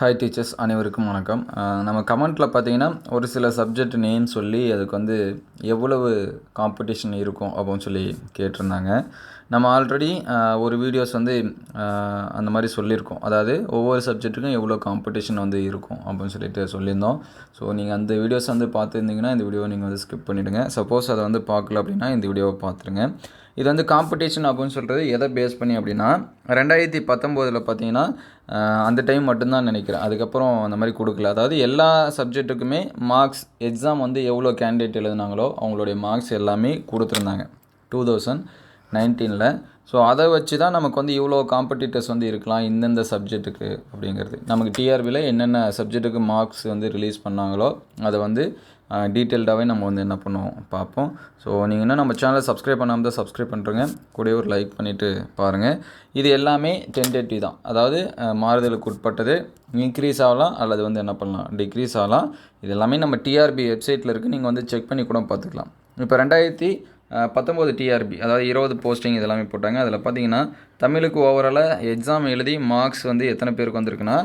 Hi teachers அனைவருக்கும் வணக்கம். நம்ம கமெண்ட்டில் பார்த்தீங்கன்னா ஒரு சில சப்ஜெக்ட் நேம் சொல்லி அதுக்கு வந்து எவ்வளவு காம்படிஷன் இருக்கும் அப்படின்னு சொல்லி கேட்டிருந்தாங்க. நம்ம ஆல்ரெடி ஒரு வீடியோஸ் வந்து அந்த மாதிரி சொல்லியிருக்கோம். அதாவது ஒவ்வொரு சப்ஜெக்ட்டுக்கும் எவ்வளோ காம்படிஷன் வந்து இருக்கும் அப்படின்னு சொல்லிட்டு சொல்லியிருந்தோம். ஸோ நீங்கள் அந்த வீடியோஸ் வந்து பார்த்துருந்தீங்கன்னா இந்த வீடியோவை நீங்கள் வந்து ஸ்கிப் பண்ணிவிடுங்க சப்போஸ் அதை வந்து பார்க்கல அப்படின்னா இந்த வீடியோவை பார்த்துருங்க. இது வந்து காம்படிஷன் அப்படின்னு சொல்கிறது எதை பேஸ் பண்ணி அப்படின்னா ரெண்டாயிரத்தி பத்தொம்போதில் பார்த்தீங்கன்னா அந்த டைம் மட்டும்தான் நினைக்கிறேன். அதுக்கப்புறம் அந்த மாதிரி கொடுக்கல. அதாவது எல்லா சப்ஜெக்ட்டுக்குமே மார்க்ஸ் எக்ஸாம் வந்து எவ்வளோ கேண்டிடேட் எழுதுனாங்களோ அவங்களுடைய மார்க்ஸ் எல்லாமே கொடுத்துருந்தாங்க. டூ தௌசண்ட் நைன்டீனில். ஸோ அதை வச்சு தான் நமக்கு வந்து இவ்வளோ காம்படிட்டர்ஸ் வந்து இருக்கலாம் இந்தந்த சப்ஜெக்ட்டுக்கு அப்படிங்கிறது. நமக்கு டிஆர்பியில் என்னென்ன சப்ஜெக்ட்டுக்கு மார்க்ஸ் வந்து ரிலீஸ் பண்ணாங்களோ அதை வந்து டீட்டெயில்டாகவே நம்ம வந்து என்ன பண்ணுவோம் பார்ப்போம். ஸோ நீங்கள் இன்னும் நம்ம சேனலை சப்ஸ்கிரைப் பண்ணாமல் தான் சப்ஸ்கிரைப் பண்ணுறங்க கூட ஒரு லைக் பண்ணிவிட்டு பாருங்கள் இது எல்லாமே டென்டேட்டிவ் தான். அதாவது மாறுதலுக்கு உட்பட்டது. இன்க்ரீஸ் ஆகலாம் அல்லது வந்து என்ன பண்ணலாம் டிக்ரீஸ் ஆகலாம். இது எல்லாமே நம்ம டிஆர்பி வெப்சைட்டில் இருக்குது நீங்கள் வந்து செக் பண்ணி கூட பார்த்துக்கலாம். இப்போ ரெண்டாயிரத்தி பத்தொம்போது டிஆர்பி அதாவது இருபது போஸ்டிங் இதெல்லாமே போட்டாங்க. அதில் பார்த்தீங்கன்னா தமிழுக்கு ஓவராலாக எக்ஸாம் எழுதி மார்க்ஸ் வந்து எத்தனை பேருக்கு வந்திருக்குன்னா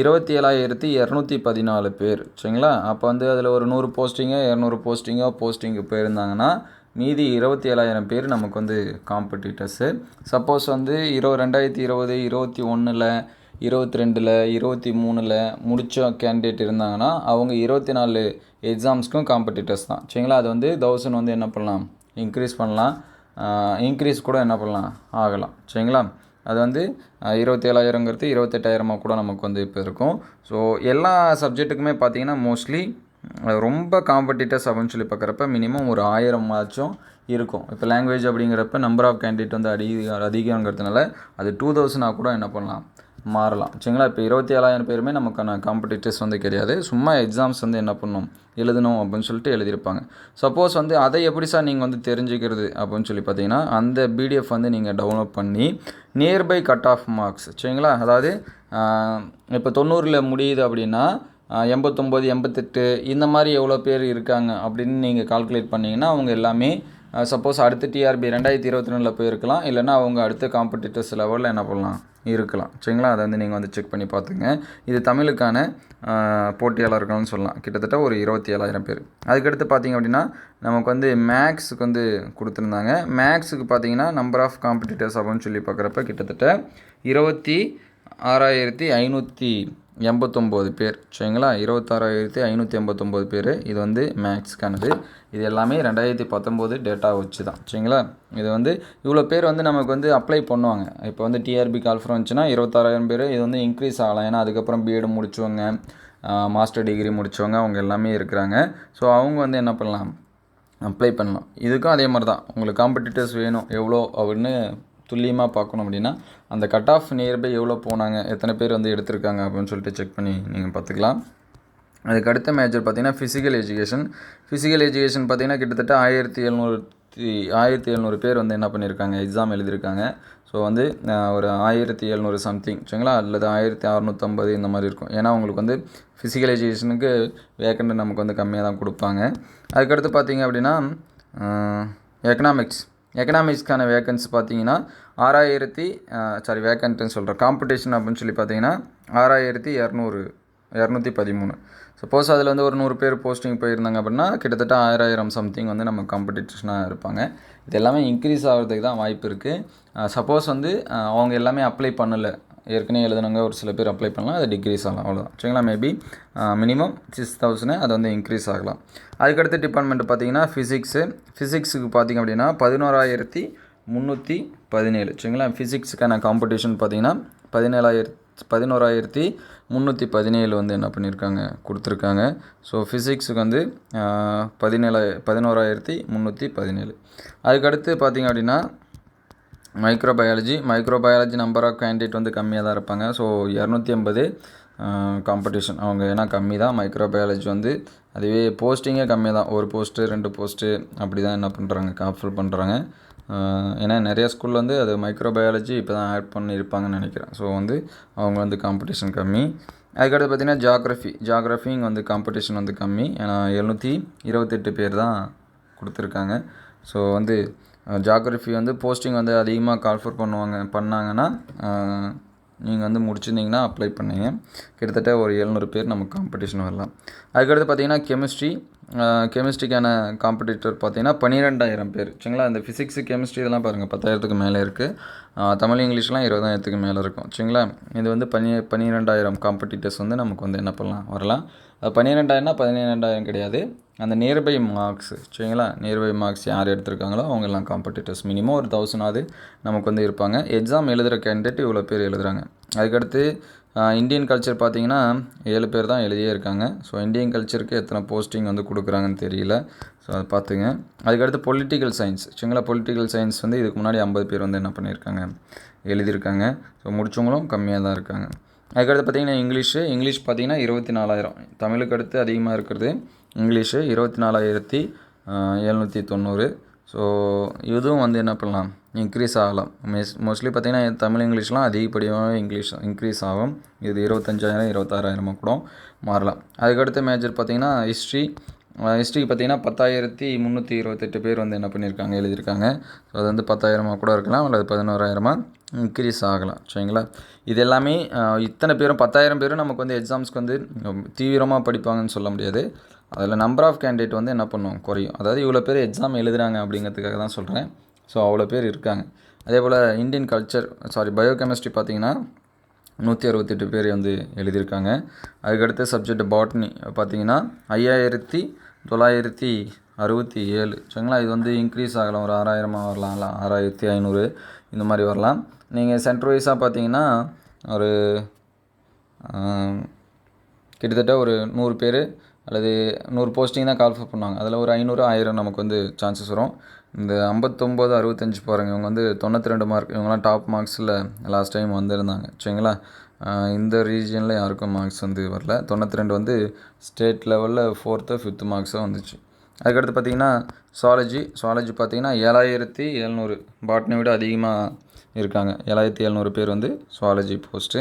இருபத்தி ஏழாயிரத்தி இரநூத்தி பதினாலு பேர். சரிங்களா? அப்போ வந்து அதில் ஒரு நூறு போஸ்டிங்கோ இரநூறு போஸ்டிங்கோ போஸ்டிங்கு போயிருந்தாங்கன்னா மீதி இருபத்தி ஏழாயிரம் பேர் நமக்கு வந்து காம்படிட்டர்ஸு சப்போஸ் வந்து இருபது ரெண்டாயிரத்தி இருபது இருபத்தி ஒன்றில் இருபத்தி ரெண்டில் இருபத்தி மூணில் முடித்த கேண்டிடேட் இருந்தாங்கன்னா அவங்க இருபத்தி நாலு எக்ஸாம்ஸ்க்கும் காம்படிட்டர்ஸ் தான். சரிங்களா? அது வந்து தௌசண்ட் வந்து என்ன பண்ணலாம்? இன்க்ரீஸ் பண்ணலாம். இன்க்ரீஸ் கூட என்ன பண்ணலாம்? ஆகலாம். சரிங்களா? அது வந்து இருபத்தி ஏழாயிரங்கிறது இருபத்தெட்டாயிரமாக கூட நமக்கு வந்து இப்போ இருக்கும். ஸோ எல்லா சப்ஜெக்ட்டுக்குமே பார்த்தீங்கன்னா மோஸ்ட்லி ரொம்ப காம்படிட்டர்ஸ் அப்படின்னு சொல்லி பார்க்குறப்ப மினிமம் ஒரு ஆயிரம் ஆச்சும் இருக்கும். இப்போ லாங்குவேஜ் அப்படிங்கிறப்ப நம்பர் ஆஃப் கேண்டிடேட் வந்து அதிக அதிகங்கிறதுனால அது டூ தௌசண்டாக கூட என்ன பண்ணலாம்? மாறலாம். சரிங்களா? இப்போ இருபத்தி ஏழாயிரம் பேருமே நமக்கான காம்படிட்டர்ஸ் வந்து கிடையாது. சும்மா எக்ஸாம்ஸ் வந்து என்ன பண்ணணும் எழுதணும் அப்படின்னு சொல்லிட்டு எழுதியிருப்பாங்க. சப்போஸ் வந்து அதை எப்படி சார் நீங்கள் வந்து தெரிஞ்சுக்கிறது அப்படின்னு சொல்லி பார்த்தீங்கன்னா அந்த பிடிஎஃப் வந்து நீங்கள் டவுன்லோட் பண்ணி நியர்பை கட் ஆஃப் மார்க்ஸ் சரிங்களா? அதாவது இப்போ தொண்ணூறில் முடியுது அப்படின்னா எண்பத்தொம்போது எண்பத்தெட்டு இந்த மாதிரி எவ்வளோ பேர் இருக்காங்க அப்படின்னு நீங்கள் கால்குலேட் பண்ணிங்கன்னா அவங்க எல்லாமே சப்போஸ் அடுத்த டிஆர்பி ரெண்டாயிரத்தி இருபத்தி ரெண்டில் போயிருக்கலாம். இல்லைனா அவங்க அடுத்த காம்படிட்டர்ஸ் லெவலில் என்ன பண்ணலாம்? இருக்கலாம். சரிங்களா? அதை வந்து நீங்கள் வந்து செக் பண்ணி பார்த்துங்க இது தமிழுக்கான போட்டியாளர்கள்னு சொல்லலாம். கிட்டத்தட்ட ஒரு இருபத்தி ஏழாயிரம் பேர். அதுக்கடுத்து பார்த்தீங்க அப்படின்னா நமக்கு வந்து மேக்ஸுக்கு வந்து கொடுத்துருந்தாங்க. மேக்ஸுக்கு பார்த்தீங்கன்னா நம்பர் ஆஃப் காம்படிட்டர்ஸ் அப்படின்னு சொல்லி பார்க்குறப்ப கிட்டத்தட்ட இருபத்தி ஆறாயிரத்தி ஐநூற்றி எண்பத்தொம்போது பேர். சரிங்களா? இருபத்தாறாயிரத்தி ஐநூற்றி எண்பத்தொம்போது பேர். இது வந்து மேக்ஸ்க்கானது இது எல்லாமே ரெண்டாயிரத்தி பத்தொம்போது டேட்டா வச்சு தான் சரிங்களா? இது வந்து இவ்வளோ பேர் வந்து நமக்கு வந்து அப்ளை பண்ணுவாங்க. இப்போ வந்து டிஆர்பி கால்ஃபர் வந்துச்சுன்னா இருபத்தாறாயிரம் பேர். இது வந்து இன்க்ரீஸ் ஆகலாம். ஏன்னா அதுக்கப்புறம் பிஎட் முடிச்சவங்க மாஸ்டர் டிகிரி முடித்தவங்க அவங்க எல்லாமே இருக்கிறாங்க. ஸோ அவங்க வந்து என்ன பண்ணலாம்? அப்ளை பண்ணலாம். இதுக்கும் அதே மாதிரி தான் உங்களுக்கு காம்படிட்டர்ஸ் வேணும். எவ்வளோ? அப்படின்னு துல்லியமாக பார்க்கணும் அப்படின்னா அந்த கட் ஆஃப் நியர்பை எவ்வளோ போனாங்க எத்தனை பேர் வந்து எடுத்திருக்காங்க அப்படின்னு சொல்லிட்டு செக் பண்ணி நீங்கள் பார்த்துக்கலாம். அதுக்கு அடுத்த மேஜர் பார்த்தீங்கன்னா ஃபிசிக்கல் எஜுகேஷன் ஃபிசிக்கல் எஜுகேஷன் பார்த்தீங்கன்னா கிட்டத்தட்ட ஆயிரத்தி எழுநூறு ஆயிரத்தி எழுநூறு பேர் வந்து என்ன பண்ணியிருக்காங்க எக்ஸாம் எழுதியிருக்காங்க. ஸோ வந்து ஒரு ஆயிரத்தி எழுநூறு சம்திங் சரிங்களா? அல்லது ஆயிரத்தி அறநூற்றம்பது இந்த மாதிரி இருக்கும். ஏன்னா உங்களுக்கு வந்து ஃபிசிக்கல் எஜுகேஷனுக்கு வேக்கண்ட் நமக்கு வந்து கம்மியாக தான் கொடுப்பாங்க அதுக்கடுத்து பார்த்தீங்க அப்படின்னா எக்கனாமிக்ஸ் எக்கனாமிக்ஸ்க்கான வேக்கன்ஸ் பார்த்தீங்கன்னா ஆறாயிரத்தி சாரி வேக்கண்ட்டுன்னு சொல்கிறேன் காம்படிஷன் அப்படின்னு சொல்லி பார்த்தீங்கன்னா ஆறாயிரத்தி இரநூறு இரநூத்தி பதிமூணு. சப்போஸ் அதில் வந்து ஒரு நூறு பேர் போஸ்டிங் போயிருந்தாங்க அப்படின்னா கிட்டத்தட்ட ஆயிரம் சம்திங் வந்து நம்ம காம்படிஷனாக இருப்பாங்க. இது எல்லாமே இன்க்ரீஸ் ஆகிறதுக்கு தான் வாய்ப்பு இருக்குது சப்போஸ் வந்து அவங்க எல்லாமே அப்ளை பண்ணலை. ஏற்கனவே எழுதுனவங்க ஒரு சில பேர் அப்ளை பண்ணலாம் அது டிக்ரீஸ் ஆகலாம் அவ்வளோதான் சரிங்களா மேபி மினிமம் சிக்ஸ் தௌசண்ட் அது வந்து இன்க்ரீஸ் ஆகலாம். அதுக்கடுத்த டிபார்ட்மெண்ட் பார்த்தீங்கன்னா ஃபிசிக்ஸு ஃபிசிக்ஸுக்கு பார்த்தீங்க அப்படின்னா பதினோராயிரத்தி முந்நூற்றி பதினேழு. சரிங்களா ஃபிசிக்ஸுக்கான காம்படிஷன் பார்த்தீங்கன்னா பதினேழாயிரத்தி பதினோராயிரத்தி முந்நூற்றி பதினேழு வந்து என்ன பண்ணியிருக்காங்க கொடுத்துருக்காங்க. ஸோ ஃபிசிக்ஸுக்கு வந்து பதினேழாய பதினோராயிரத்தி முந்நூற்றி பதினேழு. அதுக்கடுத்து பார்த்தீங்க அப்படின்னா microbiology microbiology number of candidate வந்து கம்மியாக தான் இருப்பாங்க. ஸோ இரநூத்தி ஐம்பது காம்படிஷன் அவங்க ஏன்னா கம்மி தான் மைக்ரோபயாலஜி வந்து அதுவே போஸ்டிங்கே கம்மி தான் ஒரு போஸ்ட்டு ரெண்டு போஸ்ட்டு அப்படி தான் என்ன பண்ணுறாங்க காஃபில் பண்ணுறாங்க ஏன்னா நிறைய ஸ்கூலில் வந்து அது மைக்ரோபயாலஜி இப்போ தான் ஆட் பண்ணியிருப்பாங்கன்னு நினைக்கிறேன். ஸோ வந்து அவங்க வந்து காம்படிஷன் கம்மி. அதுக்கடுத்து பார்த்தீங்கன்னா ஜாகிரஃபி இங்கே வந்து காம்படிஷன் வந்து கம்மி. ஏன்னா எழுநூற்றி இருபத்தெட்டு பேர் தான் கொடுத்துருக்காங்க. ஸோ வந்து ஜாகிரஃபி வந்து போஸ்டிங் வந்து அதிகமாக கால்ஃபர் பண்ணுவாங்க பண்ணாங்கன்னா நீங்கள் வந்து முடிச்சிருந்தீங்கன்னா அப்ளை பண்ணுங்க. கிட்டத்தட்ட ஒரு எழுநூறு பேர் நமக்கு காம்படிஷன் வரலாம். அதுக்கடுத்து பார்த்தீங்கன்னா கெமிஸ்ட்ரி கெமிஸ்ட்ரிக்கான காம்படிட்டர் பார்த்தீங்கன்னா பன்னிரெண்டாயிரம் பேர். சரிங்களா? இந்த ஃபிசிக்ஸு கெமிஸ்ட்ரி இதெல்லாம் பாருங்கள் பத்தாயிரத்துக்கு மேலே இருக்குது தமிழ் இங்கிலீஷ்லாம் இருபதாயிரத்துக்கு மேலே இருக்கும். சரிங்களா? இது வந்து பனி பன்னிரெண்டாயிரம் காம்படிட்டர்ஸ் வந்து நமக்கு வந்து என்ன பண்ணலாம்? வரலாம். பன்னிரெண்டாயிரம்னா பதினேழாயிரம் கிடையாது. அந்த நியர்பை மார்க்ஸ் சரிங்களா? நியர்பை மார்க்ஸ் யார் எடுத்திருக்காங்களோ அவங்கெல்லாம் காம்படிட்டர்ஸ் மினிமம் ஒரு தௌசண்டாவது நமக்கு வந்து இருப்பாங்க. எக்ஸாம் எழுதுகிற கேண்டிடேட் இவ்வளோ பேர் எழுதுகிறாங்க அதுக்கடுத்து இந்தியன் கல்ச்சர் பார்த்தீங்கன்னா ஏழு பேர் தான் எழுதியே இருக்காங்க. ஸோ இந்தியன் கல்ச்சருக்கு எத்தனை போஸ்டிங் வந்து கொடுக்குறாங்கன்னு தெரியல. ஸோ அதை பார்த்துங்க. அதுக்கடுத்து பொலிட்டிக்கல் சயின்ஸ் சரிங்களா? பொலிட்டிக்கல் சயின்ஸ் வந்து இதுக்கு முன்னாடி ஐம்பது பேர் வந்து என்ன பண்ணியிருக்காங்க? எழுதியிருக்காங்க. ஸோ முடிச்சவங்களும் கம்மியாக தான் இருக்காங்க. அதுக்கடுத்து பார்த்தீங்கன்னா இங்கிலீஷு இங்கிலீஷ் பார்த்தீங்கன்னா இருபத்தி நாலாயிரம் தமிழுக்கு அடுத்து அதிகமாக இருக்கிறது இங்கிலீஷு இருபத்தி நாலாயிரத்தி எழுநூற்றி தொண்ணூறு. ஸோ இதுவும் வந்து என்ன பண்ணலாம்? இன்க்ரீஸ் ஆகலாம். மெஸ் மோஸ்ட்லி பார்த்தீங்கன்னா தமிழ் இங்கிலீஷ்லாம் அதிகப்படியாகவே இங்கிலீஷ் இன்க்ரீஸ் ஆகும். இது இருபத்தஞ்சாயிரம் இருபத்தாறாயிரமாக கூட மாறலாம். அதுக்கடுத்த மேஜர் பார்த்திங்கன்னா ஹிஸ்ட்ரி ஹிஸ்ட்ரிக்கு பார்த்தீங்கன்னா பத்தாயிரத்தி முந்நூற்றி இருபத்தெட்டு பேர் வந்து என்ன பண்ணியிருக்காங்க எழுதியிருக்காங்க. ஸோ அது வந்து பத்தாயிரமாக கூட இருக்கலாம் அல்லது பதினோராயிரமாக இன்க்ரீஸ் ஆகலாம். சரிங்களா? இது எல்லாமே இத்தனை பேரும் பத்தாயிரம் பேரும் நமக்கு வந்து எக்ஸாம்ஸ்க்கு வந்து தீவிரமாக படிப்பாங்கன்னு சொல்ல முடியாது. அதில் நம்பர் ஆஃப் கேண்டிடேட் வந்து என்ன பண்ணும்? குறையும். அதாவது இவ்வளோ பேர் எக்ஸாம் எழுதுறாங்க அப்படிங்கிறதுக்காக தான் சொல்கிறேன் ஸோ அவ்வளோ பேர் இருக்காங்க. அதே போல் இந்தியன் கல்ச்சர் சாரி பயோகெமிஸ்ட்ரி பார்த்தீங்கன்னா நூற்றி அறுபத்தெட்டு பேர் வந்து எழுதியிருக்காங்க. அதுக்கடுத்த சப்ஜெக்ட் பாட்னி பார்த்தீங்கன்னா ஐயாயிரத்தி தொள்ளாயிரத்தி அறுபத்தி ஏழு. சரிங்களா? இது வந்து இன்க்ரீஸ் ஆகலாம். ஒரு ஆறாயிரமாக வரலாம். ஆறாயிரத்தி ஐநூறு. இந்த மாதிரி வரலாம். நீங்கள் சென்டர் வைஸாக பார்த்தீங்கன்னா ஒரு கிட்டத்தட்ட ஒரு நூறு பேர் அல்லது நூறு போஸ்டிங் தான் கால்ஃபர் பண்ணுவாங்க. அதில் ஒரு ஐநூறு ஆயிரம் நமக்கு வந்து சான்சஸ் வரும். இந்த ஐம்பத்தொம்போது அறுபத்தஞ்சு பாருங்க இவங்க வந்து தொண்ணூற்றி ரெண்டு மார்க் இவங்கலாம் டாப் மார்க்ஸில் லாஸ்ட் டைம் வந்திருந்தாங்க. சரிங்களா? இந்த ரீஜியனில் யாருக்கும் மார்க்ஸ் வந்து வரல. தொண்ணூற்றி ரெண்டு வந்து ஸ்டேட் லெவலில் ஃபோர்த்து ஃபிஃப்த்து மார்க்ஸாக வந்துச்சு. அதுக்கடுத்து பார்த்தீங்கன்னா சுவாலஜி சுவாலஜி பார்த்தீங்கன்னா ஏழாயிரத்தி எழுநூறு. பாட்னி விட அதிகமாக இருக்காங்க. ஏழாயிரத்தி எழுநூறு பேர் வந்து சுவாலஜி போஸ்ட்டு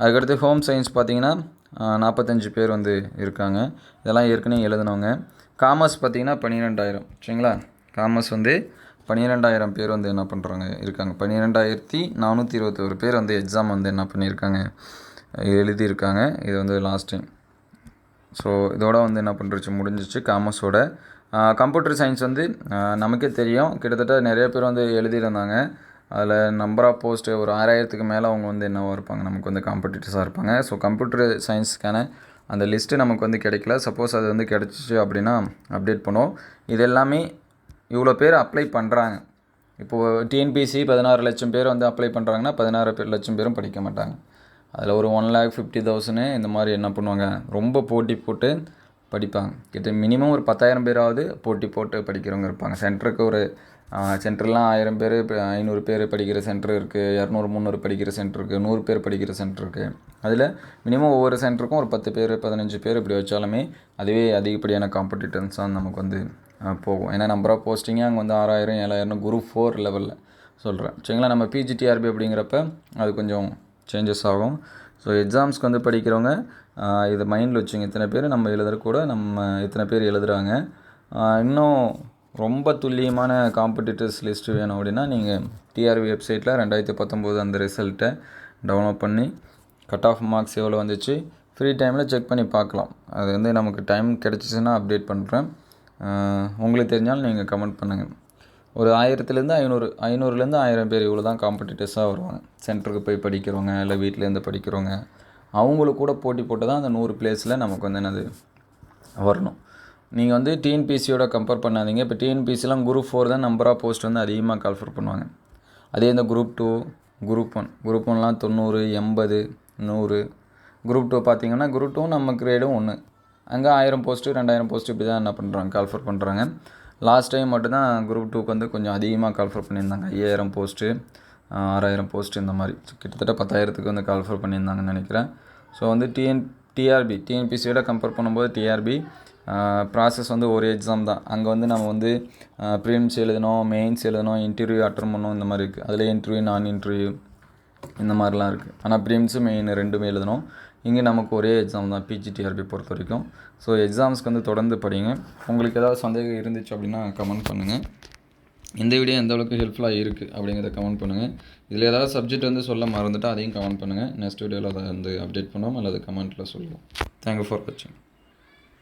அதுக்கடுத்து ஹோம் சயின்ஸ் பார்த்தீங்கன்னா நாற்பத்தஞ்சு பேர் வந்து இருக்காங்க. இதெல்லாம் ஏற்கனவே எழுதினவங்க. காமர்ஸ் பார்த்தீங்கன்னா பன்னிரெண்டாயிரம். சரிங்களா? காமர்ஸ் வந்து பன்னிரெண்டாயிரம் பேர் வந்து என்ன பண்ணுறாங்க இருக்காங்க. பன்னிரெண்டாயிரத்தி நானூற்றி இருபத்தொரு பேர் வந்து எக்ஸாம் வந்து என்ன பண்ணியிருக்காங்க எழுதியிருக்காங்க. இது வந்து லாஸ்ட் டைம் ஸோ இதோட வந்து என்ன பண்ணுறச்சு முடிஞ்சிச்சு காமர்ஸோட கம்ப்யூட்டர் சயின்ஸ் வந்து நமக்கே தெரியும். கிட்டத்தட்ட நிறைய பேர் வந்து எழுதியிருந்தாங்க. அதில் நம்பர் ஆஃப் போஸ்ட்டு ஒரு ஆறாயிரத்துக்கு மேலே அவங்க வந்து என்னவோ இருப்பாங்க. நமக்கு வந்து காம்படிட்டர்ஸாக இருப்பாங்க. ஸோ கம்ப்யூட்டர் சயின்ஸ்க்கான அந்த லிஸ்ட்டு நமக்கு வந்து கிடைக்கல. சப்போஸ் அது வந்து கிடச்சிச்சு அப்படின்னா அப்டேட் பண்ணுவோம். இது எல்லாமே இவ்வளோ பேர் அப்ளை பண்ணுறாங்க இப்போது டிஎன்பிசி பதினாறு லட்சம் பேர் வந்து அப்ளை பண்ணுறாங்கன்னா பதினாறு பேர் லட்சம் பேரும் படிக்க மாட்டாங்க. அதில் ஒரு ஒன் லேக் ஃபிஃப்டி தௌசண்ட் இந்த மாதிரி என்ன பண்ணுவாங்க? ரொம்ப போட்டி போட்டு படிப்பாங்க. கிட்ட மினிமம் ஒரு பத்தாயிரம் பேராவது போட்டி போட்டு படிக்கிறவங்க இருப்பாங்க. சென்டருக்கு ஒரு சென்டர்லாம் ஆயிரம் பேர் ஐநூறு பேர் படிக்கிற சென்டர் இருக்குது இரநூறு முந்நூறு படிக்கிற சென்டர் இருக்குது நூறு பேர் படிக்கிற சென்டர் இருக்குது அதில் மினிமம் ஒவ்வொரு சென்டருக்கும் ஒரு பத்து பேர் பதினஞ்சு பேர் இப்படி வச்சாலுமே அதுவே அதிகப்படியான காம்படிட்டன்ஸாக தான் நமக்கு வந்து போகும். ஏன்னா நம்பர் ஆஃப் போஸ்டிங்கே அங்கே வந்து ஆறாயிரம் ஏழாயிரம் குரூப் ஃபோர் லெவலில் சொல்கிறேன் சரிங்களா? நம்ம பிஜிடிஆர்பி அப்படிங்கிறப்ப அது கொஞ்சம் சேஞ்சஸ் ஆகும். ஸோ எக்ஸாம்ஸ்க்கு வந்து படிக்கிறவங்க இதை மைண்டில் வச்சுங்க. இத்தனை பேர் நம்ம எழுதுறக்கூட கூட நம்ம இத்தனை பேர் எழுதுகிறாங்க இன்னும் ரொம்ப துல்லியமான காம்படிட்டர்ஸ் லிஸ்ட்டு வேணும் அப்படின்னா நீங்கள் டிஆர்பி வெப்சைட்டில் ரெண்டாயிரத்தி பத்தொம்போது அந்த ரிசல்ட்டை டவுன்லோட் பண்ணி கட் ஆஃப் மார்க்ஸ் எவ்வளோ வந்துச்சு ஃப்ரீ டைமில் செக் பண்ணி பார்க்கலாம். அது வந்து நமக்கு டைம் கிடச்சிச்சின்னா அப்டேட் பண்ணுறேன் உங்களுக்கு தெரிஞ்சாலும் நீங்கள் கமெண்ட் பண்ணுங்கள் ஒரு ஆயிரத்துலேருந்து ஐநூறு ஐநூறுலேருந்து ஆயிரம் பேர் இவ்வளோ தான் காம்படிட்டர்ஸாக வருவாங்க. சென்டருக்கு போய் படிக்கிறவங்க இல்லை வீட்டிலேருந்து படிக்கிறவங்க அவங்களுக்கு கூட போட்டி போட்டு தான் அந்த நூறு பிளேஸில் நமக்கு வந்து என்னது வரணும். நீங்கள் வந்து டிஎன்பிசியோட கம்பேர் பண்ணாதீங்க. இப்போ டிஎன்பிசிலாம் குரூப் ஃபோர் தான் நம்பர் ஆஃப் போஸ்ட் வந்து அதிகமாக கால்ஃபர் பண்ணுவாங்க. அதே இந்த group two group one group ஒன்லாம் தொண்ணூறு எண்பது நூறு. குரூப் டூ பார்த்தீங்கன்னா குரூப் டூ நம்ம கிரேடும் ஒன்று அங்கே ஆயிரம் போஸ்ட்டு ரெண்டாயிரம் போஸ்ட்டு இப்படி தான் என்ன பண்ணுறாங்க கால்ஃபர் பண்ணுறாங்க லாஸ்ட் டைம் மட்டும்தான் குரூப் டூக்கு வந்து கொஞ்சம் அதிகமாக கால்ஃபர் பண்ணியிருந்தாங்க. ஐயாயிரம் போஸ்ட்டு ஆறாயிரம் போஸ்ட்டு இந்த மாதிரி. கிட்டத்தட்ட பத்தாயிரத்துக்கு வந்து கால்ஃபர் பண்ணியிருந்தாங்கன்னு நினைக்கிறேன். ஸோ வந்து டிஎன் டிஆர்பி டிஎன்பிசியோட கம்பேர் பண்ணும்போது டிஆர்பி ப்ராசஸ் வந்து ஒரு எக்ஸாம் தான். அங்கே வந்து நம்ம வந்து ப்ரீம்ஸ் எழுதணும் மெயின்ஸ் எழுதணும் இன்டர்வியூ அட்டன் பண்ணணும் இந்த மாதிரி இருக்குது அதில் இன்டர்வியூ நான் இன்டர்வியூ இந்த மாதிரிலாம் இருக்குது ஆனால் ப்ரிம்ஸு மெயின் ரெண்டுமே எழுதணும். இங்கே நமக்கு ஒரே எக்ஸாம் தான் பிஜிடிஆர்பி பொறுத்த வரைக்கும். ஸோ எக்ஸாம்ஸ்க்கு வந்து தொடர்ந்து படிங்க. உங்களுக்கு ஏதாவது சந்தேகம் இருந்துச்சு அப்படின்னா கமெண்ட் பண்ணுங்கள் இந்த வீடியோ எந்த அளவுக்கு ஹெல்ப்ஃபுல்லாக இருக்குது அப்படிங்கிறத கமெண்ட் பண்ணுங்கள் இதில் ஏதாவது சப்ஜெக்ட் வந்து சொல்ல மறந்துட்டால் அதையும் கமெண்ட் பண்ணுங்கள் நெக்ஸ்ட் வீடியோவில் அதை வந்து அப்டேட் பண்ணுவோம் அல்லது கமெண்ட்டில் சொல்லுவோம். தேங்க்யூ ஃபார் வாட்சிங்